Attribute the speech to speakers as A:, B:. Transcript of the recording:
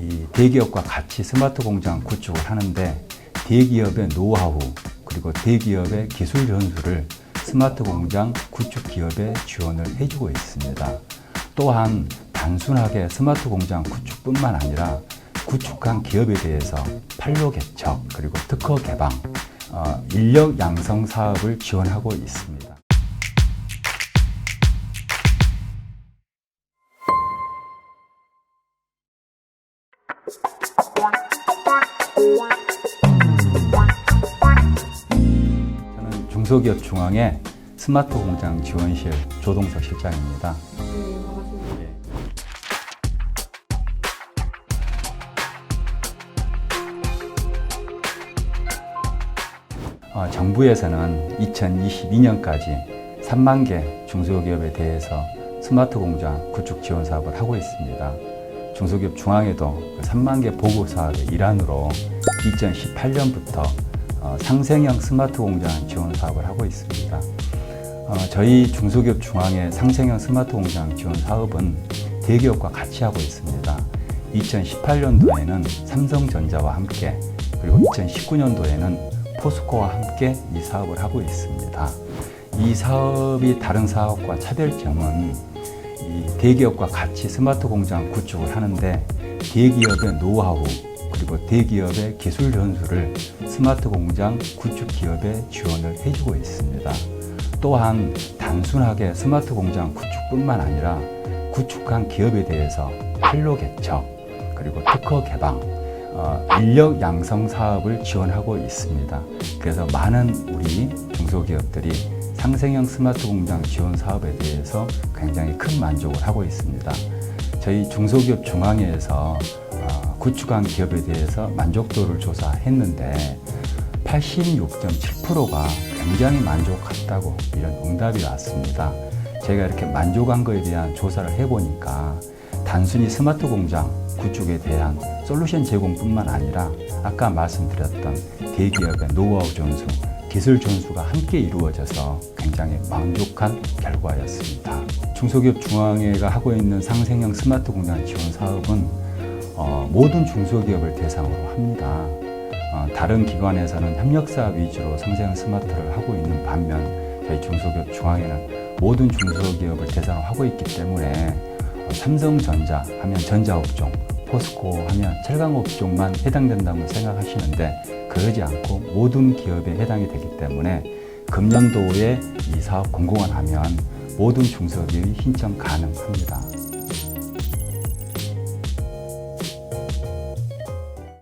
A: 이 대기업과 같이 스마트 공장 구축을 하는데 대기업의 노하우 그리고 대기업의 기술 전수를 스마트 공장 구축 기업에 지원을 해주고 있습니다. 또한 단순하게 스마트 공장 구축뿐만 아니라 구축한 기업에 대해서 판로 개척 그리고 특허 개방, 어, 인력 양성 사업을 지원하고 있습니다. 저는 중소기업 중앙의 스마트 공장 지원실 조동석 실장입니다.
B: 네, 반갑습니다.
A: 어, 정부에서는 2022년까지 3만 개 중소기업에 대해서 스마트 공장 구축 지원 사업을 하고 있습니다. 중소기업 중앙에도 그 3만 개 보고 사업의 일환으로 2018년부터 어, 상생형 스마트 공장 지원 사업을 하고 있습니다. 어, 저희 중소기업 중앙의 상생형 스마트 공장 지원 사업은 대기업과 같이 하고 있습니다. 2018년도에는 삼성전자와 함께 그리고 2019년도에는 포스코와 함께 이 사업을 하고 있습니다. 이 사업이 다른 사업과 차별점은 이 대기업과 같이 스마트 공장 구축을 하는데 대기업의 노하우 그리고 대기업의 기술 전수를 스마트 공장 구축 기업에 지원을 해주고 있습니다. 또한 단순하게 스마트 공장 구축뿐만 아니라 구축한 기업에 대해서 판로 개척 그리고 특허 개방 어, 인력 양성 사업을 지원하고 있습니다. 그래서 많은 우리 중소기업들이 상생형 스마트 공장 지원 사업에 대해서 굉장히 큰 만족을 하고 있습니다. 저희 중소기업 중앙회에서 어, 구축한 기업에 대해서 만족도를 조사했는데 86.7%가 굉장히 만족했다고 이런 응답이 왔습니다. 제가 이렇게 만족한 거에 대한 조사를 해보니까 단순히 스마트 공장 구축에 대한 솔루션 제공뿐만 아니라 아까 말씀드렸던 대기업의 노하우 전수, 기술 전수가 함께 이루어져서 굉장히 만족한 결과였습니다. 중소기업 중앙회가 하고 있는 상생형 스마트 공장 지원 사업은 어, 모든 중소기업을 대상으로 합니다. 어, 다른 기관에서는 협력사업 위주로 상생형 스마트를 하고 있는 반면 저희 중소기업 중앙회는 모든 중소기업을 대상으로 하고 있기 때문에 어, 삼성전자 하면 전자업종, 포스코 하면 철강업종만 해당된다고 생각하시는데 그러지 않고 모든 기업에 해당이 되기 때문에 금년도에 이 사업 공고만 하면 모든 중소기업이 신청 가능합니다.